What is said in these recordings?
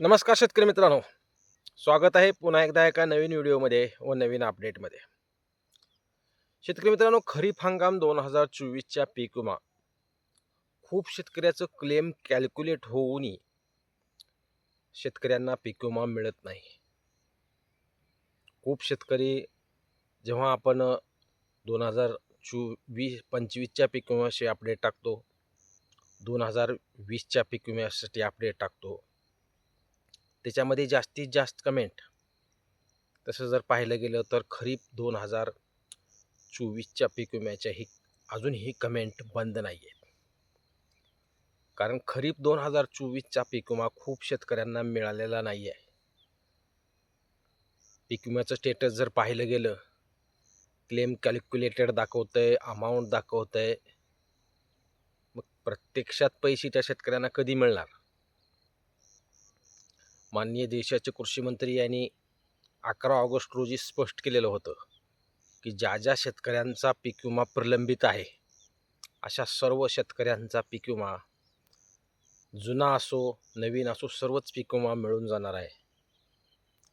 नमस्कार शेतकरी मित्रांनो. स्वागत आहे पुन्हा एकदा एका नवीन व्हिडिओमध्ये व नवीन अपडेटमध्ये. शेतकरी मित्रांनो खरीप हंगाम दोन हजार चोवीसच्या पीक विमा. खूप शेतकऱ्याचं क्लेम कॅल्क्युलेट होऊनही शेतकऱ्यांना पीक विमा मिळत नाही. खूप शेतकरी जेव्हा आपण दोन हजार चोवीस पंचवीसच्या पीक विम्याशी अपडेट टाकतो दोन हजार वीसच्या पीक विम्यासाठी अपडेट टाकतो त्याच्यामध्ये जास्तीत जास्त कमेंट तसं जर पाहिलं गेलं तर खरीप दोन हजार चोवीसच्या पीक विम्याच्या ही अजूनही कमेंट बंद नाही आहेत कारण खरीप दोन हजार चोवीसचा पीक विमा खूप शेतकऱ्यांना मिळालेला नाही आहे पीक विम्याचं स्टेटस जर पाहिलं गेलं क्लेम कॅल्क्युलेटेड दाखवतं आहे अमाऊंट दाखवतं आहे मग प्रत्यक्षात पैसे त्या शेतकऱ्यांना कधी मिळणार? माननीय देशाचे कृषी मंत्री यांनी अकरा ऑगस्ट रोजी स्पष्ट केलेलं होतं की ज्या ज्या शेतकऱ्यांचा पीक विमा प्रलंबित आहे अशा सर्व शेतकऱ्यांचा पीक विमा जुना असो नवीन असो सर्वच पीक विमा मिळून जाणार आहे.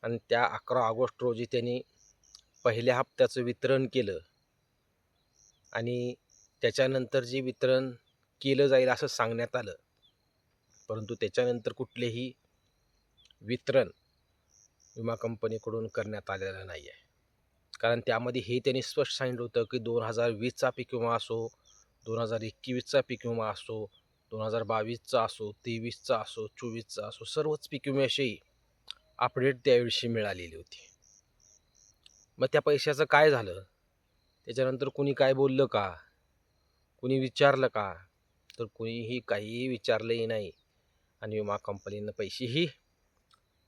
आणि त्या अकरा ऑगस्ट रोजी त्यांनी पहिल्या हप्त्याचं वितरण केलं आणि त्याच्यानंतर जे वितरण केलं जाईल असं सांगण्यात आलं. परंतु त्याच्यानंतर कुठलेही वितरण विमा कंपनीकडून करण्यात आलेलं नाही आहे कारण त्यामध्ये हे त्यांनी स्पष्ट सांगितलं होतं की दोन हजार वीसचा पीक विमा असो दोन हजार एकवीसचा पीक विमा असो दोन हजार बावीसचा असो तेवीसचा असो चोवीसचा असो सर्वच पीक विम्याविषयी अपडेट त्याविषयी मिळालेली होती. मग त्या पैशाचं काय झालं? त्याच्यानंतर कुणी काय बोललं का? कुणी विचारलं का? तर कुणीही काहीही विचारलंही नाही. आणि विमा कंपनीनं पैसेही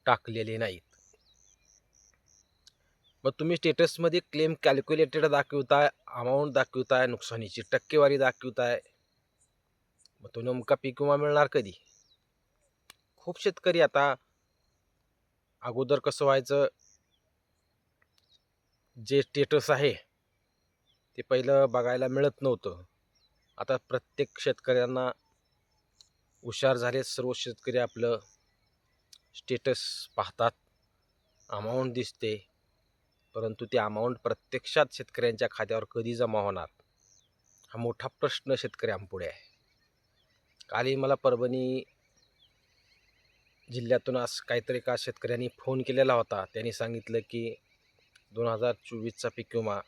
टाकलेले नाहीत. मग तुम्ही स्टेटसमध्ये क्लेम कॅल्क्युलेटेड दाखवताय अमाऊंट दाखवताय नुकसानीची टक्केवारी दाखवताय. मग तो नेमका पीक विमा मिळणार कधी? खूप शेतकरी आता अगोदर कसं व्हायचं जे स्टेटस आहे ते पहिलं बघायला मिळत नव्हतं. आता प्रत्येक शेतकऱ्यांना हुशार झाले सर्व शेतकरी आपलं. स्टेटस पाहतात. अमाऊंट दिसते. परंतु ते अमाऊंट प्रत्यक्षात शेतकऱ्यांच्या खात्यावर कधी जमा होणार? हा मोठा प्रश्न शेतकऱ्यांपुढे आहे. कालही मला परभणी जिल्ह्यातून आज काहीतरी एका शेतकऱ्यांनी फोन केलेला होता. त्यांनी सांगितलं की दोन हजार चोवीसचा पीक विमा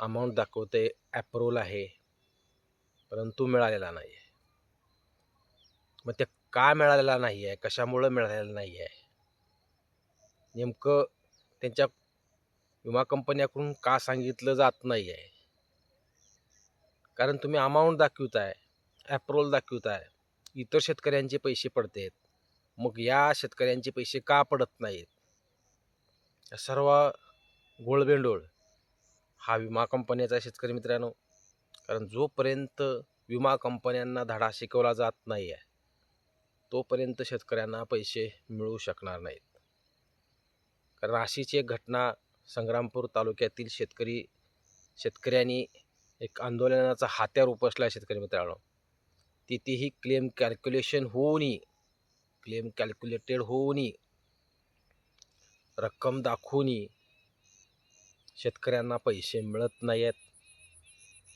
अमाऊंट दाखवते ॲप्रोल आहे. परंतु मिळालेला नाही आहे मग त्या का मिळालेला नाही आहे कशामुळं मिळालेलं नाही आहे नेमकं त्यांच्या विमा कंपन्याकडून का सांगितलं जात नाही आहे कारण तुम्ही अमाऊंट दाखवताय ॲप्रोल दाखवताय इतर शेतकऱ्यांचे पैसे पडतेत. मग या शेतकऱ्यांचे पैसे का पडत नाहीत? या सर्व गोळबेंडोळ हा विमा कंपन्याचा शेतकरी मित्रांनो. कारण जोपर्यंत विमा कंपन्यांना धडा शिकवला जात नाही आहे तोपर्यंत शेतकऱ्यांना पैसे मिळू शकणार नाहीत. कारण अशीच एक घटना संग्रामपूर तालुक्यातील शेतकरी शेतकऱ्यांनी एक आंदोलनाचा हात्यार उपसला शेतकरी मित्रांनो. तिथेही क्लेम कॅल्क्युलेशन होऊनही क्लेम कॅल्क्युलेटेड होऊनही रक्कम दाखवूनही शेतकऱ्यांना पैसे मिळत नाही आहेत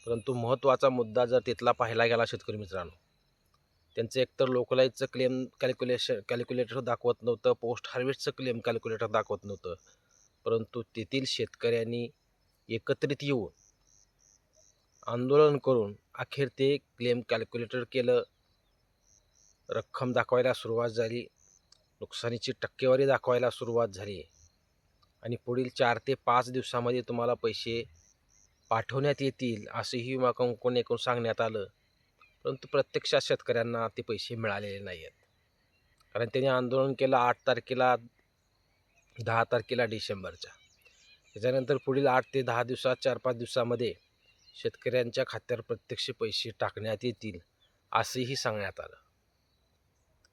परंतु महत्त्वाचा मुद्दा जर तिथला पाहायला गेला शेतकरी मित्रांनो त्यांचं एकतर लोकलाईजचं क्लेम कॅल्क्युलेशन कॅल्क्युलेटर दाखवत नव्हतं पोस्ट हार्वेस्टचं क्लेम कॅल्क्युलेटर दाखवत नव्हतं. परंतु तेथील शेतकऱ्यांनी एकत्रित येऊन आंदोलन करून अखेर ते क्लेम कॅल्क्युलेटर केलं. रक्कम दाखवायला सुरुवात झाली. नुकसानीची टक्केवारी दाखवायला सुरुवात झाली. आणि पुढील चार ते पाच दिवसामध्ये तुम्हाला पैसे पाठवण्यात येतील असंही विमा कंपनीकडून सांगण्यात आलं. परंतु प्रत्यक्षात शेतकऱ्यांना ते पैसे मिळालेले नाही आहेत कारण त्यांनी आंदोलन केलं आठ तारखेला दहा तारखेला डिसेंबरच्या. त्याच्यानंतर पुढील आठ ते दहा दिवसात चार पाच दिवसामध्ये शेतकऱ्यांच्या खात्यावर प्रत्यक्ष पैसे टाकण्यात येतील असंही सांगण्यात आलं.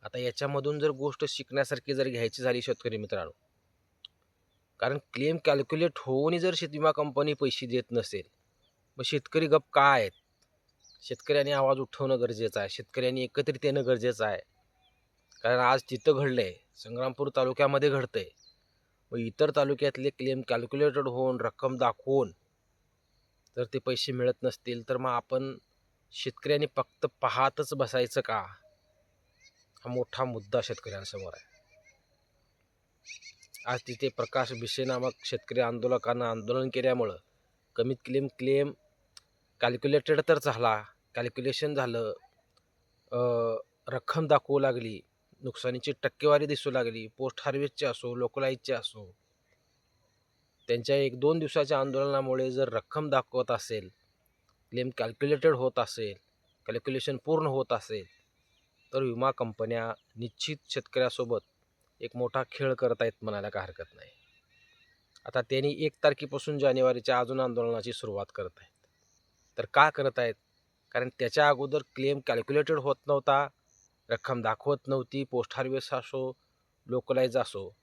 आता याच्यामधून जर गोष्ट शिकण्यासारखी जर घ्यायची झाली शेतकरी मित्रांनो कारण क्लेम कॅल्क्युलेट होऊनही जर शेतविमा कंपनी पैसे देत नसेल मग शेतकरी गप काय आहेत? शेतकऱ्यांनी आवाज उठवणं गरजेचं आहे. शेतकऱ्यांनी एकत्रित येणं गरजेचं आहे. कारण आज तिथं घडलं आहे संग्रामपूर तालुक्यामध्ये घडतं आहे व इतर तालुक्यातले क्लेम कॅल्क्युलेटेड होऊन रक्कम दाखवून जर ते पैसे मिळत नसतील तर मग आपण शेतकऱ्यांनी फक्त पाहतच बसायचं का? हा मोठा मुद्दा शेतकऱ्यांसमोर आहे. आज तिथे प्रकाश भिसे नामक शेतकरी आंदोलकांना आंदोलन केल्यामुळं कमीत क्लेम क्लेम कॅल्क्युलेटेड तर झाला. कॅल्क्युलेशन झालं. रक्कम दाखवू लागली. नुकसानीची टक्केवारी दिसू लागली. पोस्ट हार्वेस्टचे असो लोकलाईजचे असो. त्यांच्या एक दोन दिवसाच्या आंदोलनामुळे जर रक्कम दाखवत असेल क्लेम कॅल्क्युलेटेड होत असेल कॅल्क्युलेशन पूर्ण होत असेल तर विमा कंपन्या निश्चित शेतकऱ्यासोबत एक मोठा खेळ करत आहेत म्हणायला काय हरकत नाही. आता त्यांनी एक तारखेपासून जानेवारीच्या अजून आंदोलनाची सुरुवात करत आहे तर का करत आहेत? कारण त्याच्या अगोदर क्लेम कॅल्क्युलेटेड होत नव्हता रक्कम दाखवत नव्हती पोस्ट हार्वेस्ट असो लोकलाईज असो.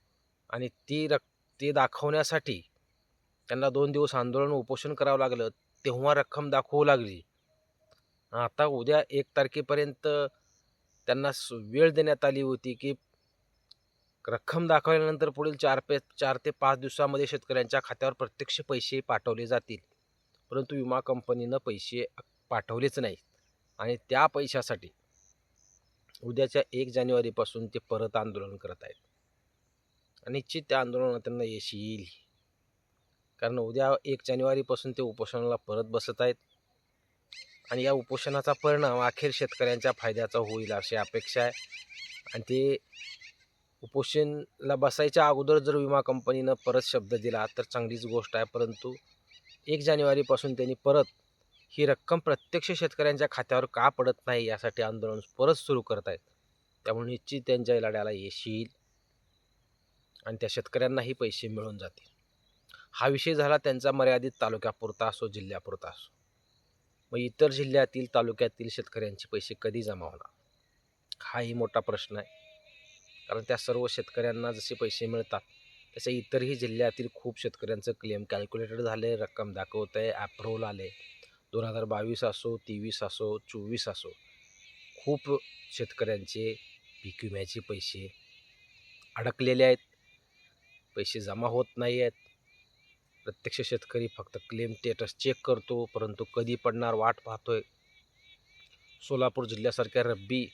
आणि ती रक ते दाखवण्यासाठी त्यांना दोन दिवस आंदोलन उपोषण करावं लागलं तेव्हा रक्कम दाखवू लागली. आता उद्या एक तारखेपर्यंत त्यांना स- वेळ देण्यात आली होती की रक्कम दाखवल्यानंतर पुढील चार पे चार ते पाच दिवसामध्ये शेतकऱ्यांच्या खात्यावर प्रत्यक्ष पैसे पाठवले जातील. परंतु विमा कंपनीनं पैसे पाठवलेच नाहीत. आणि त्या पैशासाठी उद्याच्या एक जानेवारीपासून ते परत आंदोलन करत आहेत. आणि निश्चित त्या आंदोलनात त्यांना यश येईल. कारण उद्या एक जानेवारीपासून ते उपोषणाला परत बसत आहेत. आणि या उपोषणाचा परिणाम अखेर शेतकऱ्यांच्या फायद्याचा होईल अशी अपेक्षा आहे. आणि ते उपोषणला बसायच्या अगोदर जर विमा कंपनीनं परत शब्द दिला तर चांगलीच गोष्ट आहे. परंतु एक जानेवारीपासून त्यांनी परत ही रक्कम प्रत्यक्ष शेतकऱ्यांच्या खात्यावर का पडत नाही यासाठी आंदोलन परत सुरू करत आहेत त्यामुळे निश्चित त्यांच्या लढ्याला यश येईल आणि त्या शेतकऱ्यांनाही पैसे मिळून जातील. हा विषय झाला त्यांचा मर्यादित तालुक्यापुरता असो जिल्ह्यापुरता असो. मग इतर जिल्ह्यातील तालुक्यातील शेतकऱ्यांचे पैसे कधी जमा होणार? हाही मोठा प्रश्न आहे. कारण त्या सर्व शेतकऱ्यांना जसे पैसे मिळतात तसे इतरही जिल्ह्यातील खूप शेतकऱ्यांचं क्लेम कॅल्क्युलेटर झाले रक्कम दाखवत आहे ॲप्रोल आले दोन हजार बावीस असो तेवीस असो चोवीस असो खूप शेतकऱ्यांचे पीक विम्याचे पैसे अडकलेले आहेत. पैसे जमा होत नाही आहेत. प्रत्यक्ष शेतकरी फक्त क्लेम स्टेटस चेक करतो परंतु कधी पडणार वाट पाहतोय. सोलापूर जिल्ह्यासारख्या रब्बीचा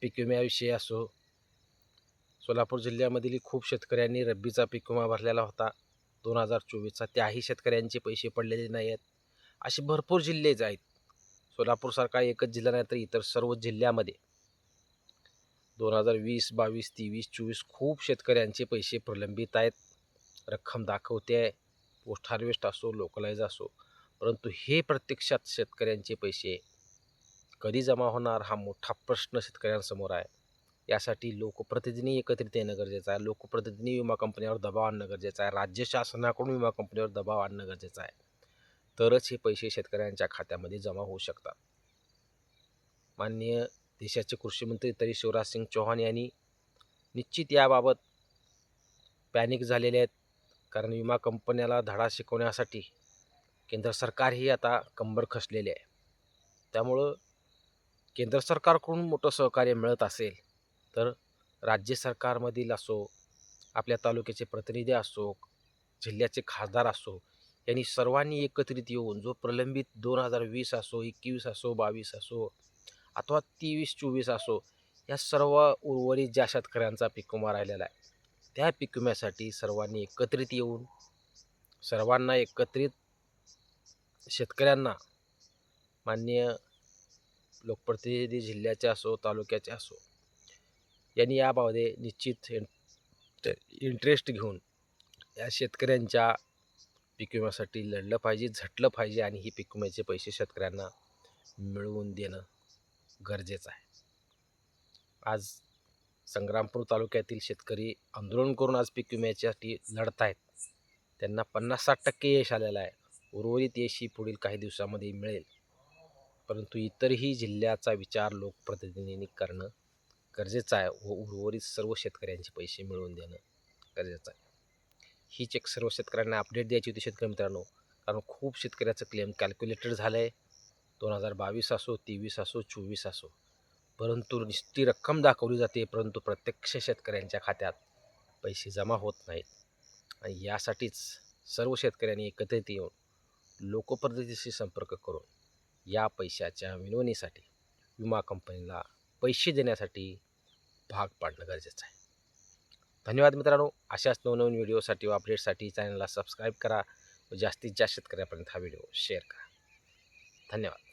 पीक विम्याविषयी असो सोलापूर जिल्ह्यामधील खूप शेतकऱ्यांनी रब्बीचा पीक विमा भरलेला होता. दोन हजार चोवीसचा त्याही शेतकऱ्यांचे पैसे पडलेले नाही आहेत असे भरपूर जिल्हेच आहेत सोलापूरसारखा एकच जिल्हा नाही तर इतर सर्व जिल्ह्यामध्ये. दोन हजार वीस बावीस तेवीस चोवीस खूप शेतकऱ्यांचे पैसे प्रलंबित आहेत. रक्कम दाखवते आहे पोस्ट हार्वेस्ट असो लोकलाईज असो परंतु हे प्रत्यक्षात शेतकऱ्यांचे पैसे कधी जमा होणार हा मोठा प्रश्न शेतकऱ्यांसमोर आहे. यासाठी लोकप्रतिनिधी एकत्रित येणं गरजेचं आहे. लोकप्रतिनिधी विमा कंपनीवर दबाव आणणं गरजेचं आहे. राज्य शासनाकडून विमा कंपनीवर दबाव आणणं गरजेचं आहे. तरच हे पैसे शेतकऱ्यांच्या खात्यामध्ये जमा होऊ शकतात. माननीय देशाचे कृषीमंत्री तरी शिवराज सिंग चौहान यांनी निश्चित याबाबत पॅनिक झालेले आहेत. कारण विमा कंपन्याला धडा शिकवण्यासाठी केंद्र सरकारही आता कंबर खसलेले आहे. त्यामुळं केंद्र सरकारकडून मोठं सहकार्य मिळत असेल तर राज्य सरकारमधील असो आपल्या तालुक्याचे प्रतिनिधी असो जिल्ह्याचे खासदार असो यांनी सर्वांनी एकत्रित येऊन जो प्रलंबित दोन हजार वीस असो एकवीस असो बावीस असो अथवा तेवीस चोवीस असो या सर्व उर्वरित ज्या शेतकऱ्यांचा पीक विमा राहिलेला आहे त्या पीक विम्यासाठी सर्वांनी एकत्रित येऊन सर्वांना एकत्रित शेतकऱ्यांना माननीय लोकप्रतिनिधी जिल्ह्याचे असो तालुक्याचे असो यांनी याबाबत निश्चित इंटरेस्ट घेऊन या शेतकऱ्यांच्या पीक विम्यासाठी लढलं पाहिजे झटलं पाहिजे आणि ही पीक विम्याचे पैसे शेतकऱ्यांना मिळवून देणं गरजेचं आहे. आज संग्रामपूर तालुक्यातील शेतकरी आंदोलन करून आज पीक विम्याच्यासाठी लढत आहेत त्यांना पन्नास साठ टक्के यश आलेलं आहे. उर्वरित यश ही पुढील काही दिवसामध्ये मिळेल. परंतु इतरही जिल्ह्याचा विचार लोकप्रतिनिधींनी करणं गरजेचं आहे व उर्वरित सर्व शेतकऱ्यांचे पैसे मिळवून देणं गरजेचं आहे. हीच एक सर्व शेतकऱ्यांना अपडेट द्यायची होती शेतकरी मित्रांनो. कारण खूप शेतकऱ्याचं क्लेम कॅल्क्युलेटेड झालं आहे दोन हजार बावीस असो तेवीस असो चोवीस असो. परंतु निश्चित रक्कम दाखवली जाते परंतु प्रत्यक्ष शेतकऱ्यांच्या खात्यात पैसे जमा होत नाहीत. आणि यासाठीच सर्व शेतकऱ्यांनी एकत्रित येऊन लोकप्रतिनिधीशी संपर्क करून या पैशाच्या विनवणीसाठी विमा कंपनीला पैसे देण्यासाठी भाग पाडणं गरजेचं आहे. धन्यवाद मित्रांनो. अशाच नवनवीन व्हिडिओसाठी व अपडेटसाठी चॅनलला सबस्क्राईब करा व जास्तीत जास्त शेतकऱ्यापर्यंत हा व्हिडिओ शेअर करा. धन्यवाद.